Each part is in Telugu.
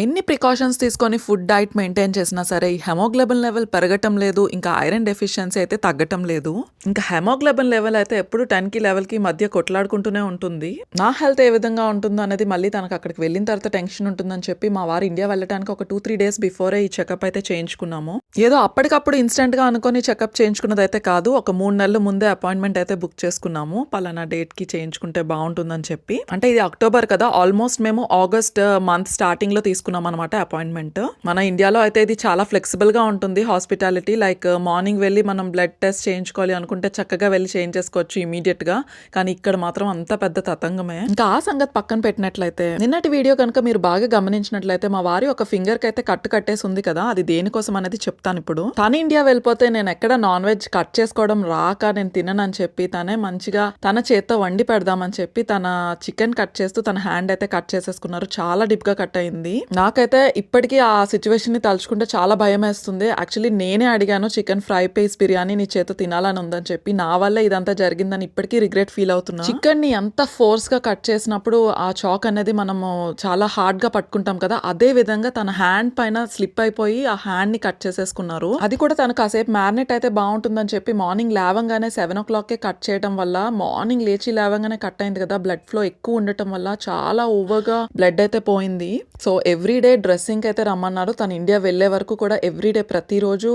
ఎన్ని ప్రికాషన్స్ తీసుకొని ఫుడ్ డైట్ మెయింటైన్ చేసినా సరే ఈ హెమోగ్లోబిన్ లెవెల్ పెరగటం లేదు ఇంకా ఐరన్ డెఫిషియన్సీ అయితే తగ్గటం లేదు. ఇంకా హెమోగ్లోబిన్ లెవెల్ అయితే ఎప్పుడు టెన్కి లెవెల్కి మధ్య కొట్లాడుకుంటూనే ఉంటుంది. నా హెల్త్ ఏ విధంగా ఉంటుందో అనేది మళ్ళీ తనకు అక్కడికి వెళ్ళిన తర్వాత టెన్షన్ ఉంటుందని చెప్పి మా వారు ఇండియా వెళ్ళడానికి ఒక టూ త్రీ డేస్ బిఫోరే ఈ చెకప్ అయితే చేయించుకున్నాము. ఏదో అప్పటికప్పుడు ఇన్స్టెంట్గా గా అనుకొని చెకప్ చేయించుకున్నది అయితే కాదు ఒక మూడు నెలల ముందే అపాయింట్మెంట్ అయితే బుక్ చేసుకున్నాము. పలానా డేట్కి చేయించుకుంటే బాగుంటుందని చెప్పి. అంటే ఇది అక్టోబర్ కదా ఆల్మోస్ట్ మేము ఆగస్ట్ మంత్ స్టార్టింగ్లో తీసుకున్నాం అనమాట అపాయింట్మెంట్ మన ఇండియాలో అయితే ఇది చాలా ఫ్లెక్సిబుల్గా ఉంటుంది హాస్పిటాలిటీ లైక్ మార్నింగ్ వెళ్ళి మనం బ్లడ్ టెస్ట్ చేయించుకోవాలి అనుకుంటే చక్కగా వెళ్ళి చేయించేసుకోవచ్చు ఇమీడియట్గా కానీ ఇక్కడ మాత్రం అంత పెద్ద తతంగమే. ఇంకా ఆ సంగతి పక్కన పెట్టినట్లయితే నిన్నటి వీడియో కనుక మీరు బాగా గమనించినట్లయితే మా వారి ఒక ఫింగర్కి అయితే కట్టు కట్టేసి ఉంది కదా అది దేనికోసం అనేది చెప్తాను ఇప్పుడు. తను ఇండియా వెళ్ళిపోతే నేను ఎక్కడ నాన్ వెజ్ కట్ చేసుకోవడం రాక నేను తిననని చెప్పి తనే మంచిగా తన చేత్తో వండి పెడదామని చెప్పి తన చికెన్ కట్ చేస్తూ తన హ్యాండ్ అయితే కట్ చేసేసుకున్నారు. చాలా డిప్గా కట్ అయింది. నాకైతే ఇప్పటికీ ఆ సిచ్యువేషన్ని తలుచుకుంటే చాలా భయం వేస్తుంది యాక్చువల్లీ నేనే అడిగాను చికెన్ ఫ్రై పీస్ బిర్యానీ నీ చేత తినాలని ఉందని చెప్పి. నా వల్ల ఇదంతా జరిగిందని ఇప్పటికీ రిగ్రెట్ ఫీల్ అవుతున్నా. చికెన్ని ఎంత ఫోర్స్గా కట్ చేసినప్పుడు ఆ చాక్ అనేది మనము చాలా హార్డ్గా పట్టుకుంటాం కదా. అదే విధంగా తన హ్యాండ్ పైన స్లిప్ అయిపోయి ఆ హ్యాండ్ని కట్ చేసేసుకున్నారు. అది కూడా తను కాసేపు మ్యారినేట్ అయితే బాగుంటుందని చెప్పి మార్నింగ్ లేవంగానే సెవెన్ ఓ క్లాక్ కే కట్ చేయడం వల్ల మార్నింగ్ లేచి లేవంగానే కట్ అయింది కదా. బ్లడ్ ఫ్లో ఎక్కువ ఉండటం వల్ల చాలా ఓవర్గా బ్లడ్ అయితే పోయింది. సో ఎవ్రీ డే డ్రెస్సింగ్ అయితే రమ్మన్నారు. తను ఇండియా వెళ్ళే వరకు కూడా ఎవ్రీ డే ప్రతిరోజు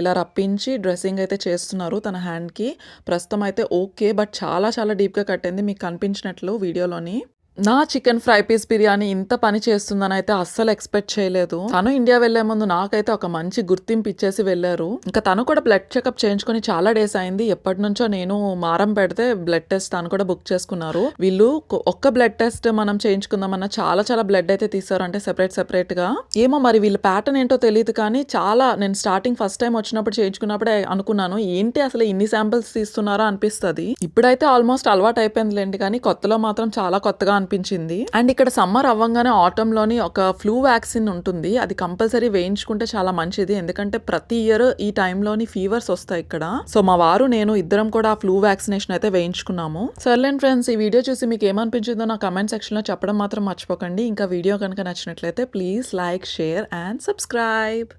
ఇలా రప్పించి డ్రెస్సింగ్ అయితే చేస్తున్నారు తన హ్యాండ్కి. ప్రస్తుతం అయితే ఓకే బట్ చాలా చాలా డీప్గా కట్టింది మీకు కనిపించినట్లు వీడియోలోని. నా చికెన్ ఫ్రై పీస్ బిర్యానీ ఇంత పని చేస్తుందని అయితే అస్సలు ఎక్స్పెక్ట్ చేయలేదు. తను ఇండియా వెళ్ళే ముందు నాకైతే ఒక మంచి గుర్తింపు ఇచ్చేసి వెళ్ళారు. ఇంకా తను కూడా బ్లడ్ చెకప్ చేయించుకుని చాలా డేస్ అయింది. ఎప్పటి నుంచో నేను మారం పెడితే బ్లడ్ టెస్ట్ తను కూడా బుక్ చేసుకున్నారు. వీళ్ళు ఒక్క బ్లడ్ టెస్ట్ మనం చేయించుకుందామన్నా చాలా చాలా బ్లడ్ అయితే తీసారు అంటే సెపరేట్ సెపరేట్గా ఏమో మరి వీళ్ళ ప్యాటర్న్ ఏంటో తెలియదు కానీ చాలా నేను స్టార్టింగ్ ఫస్ట్ టైం వచ్చినప్పుడు చేయించుకున్నప్పుడే అనుకున్నాను. ఏంటి అసలు ఇన్ని శాంపిల్స్ తీస్తున్నారా అనిపిస్తుంది. ఇప్పుడైతే ఆల్మోస్ట్ అలవాటు అయిపోయిందిలేండి కానీ కొత్తలో మాత్రం చాలా కొత్తగా అనిపించింది. అండ్ ఇక్కడ సమ్మర్ అవ్వగానే ఆటంలోని లోని ఒక ఫ్లూ వ్యాక్సిన్ ఉంటుంది. అది కంపల్సరీ వేయించుకుంటే చాలా మంచిది. ఎందుకంటే ప్రతి ఇయర్ ఈ టైంలోని ఫీవర్స్ వస్తాయి ఇక్కడ. సో మా వారు నేను ఇద్దరం కూడా ఆ ఫ్లూ వ్యాక్సినేషన్ అయితే వేయించుకున్నాము. సర్లేండి ఫ్రెండ్స్ ఈ వీడియో చూసి మీకు ఏమనిపించిందో నా కమెంట్ సెక్షన్లో చెప్పడం మాత్రం మర్చిపోకండి. ఇంకా వీడియో కనుక నచ్చినట్లయితే please like share and subscribe.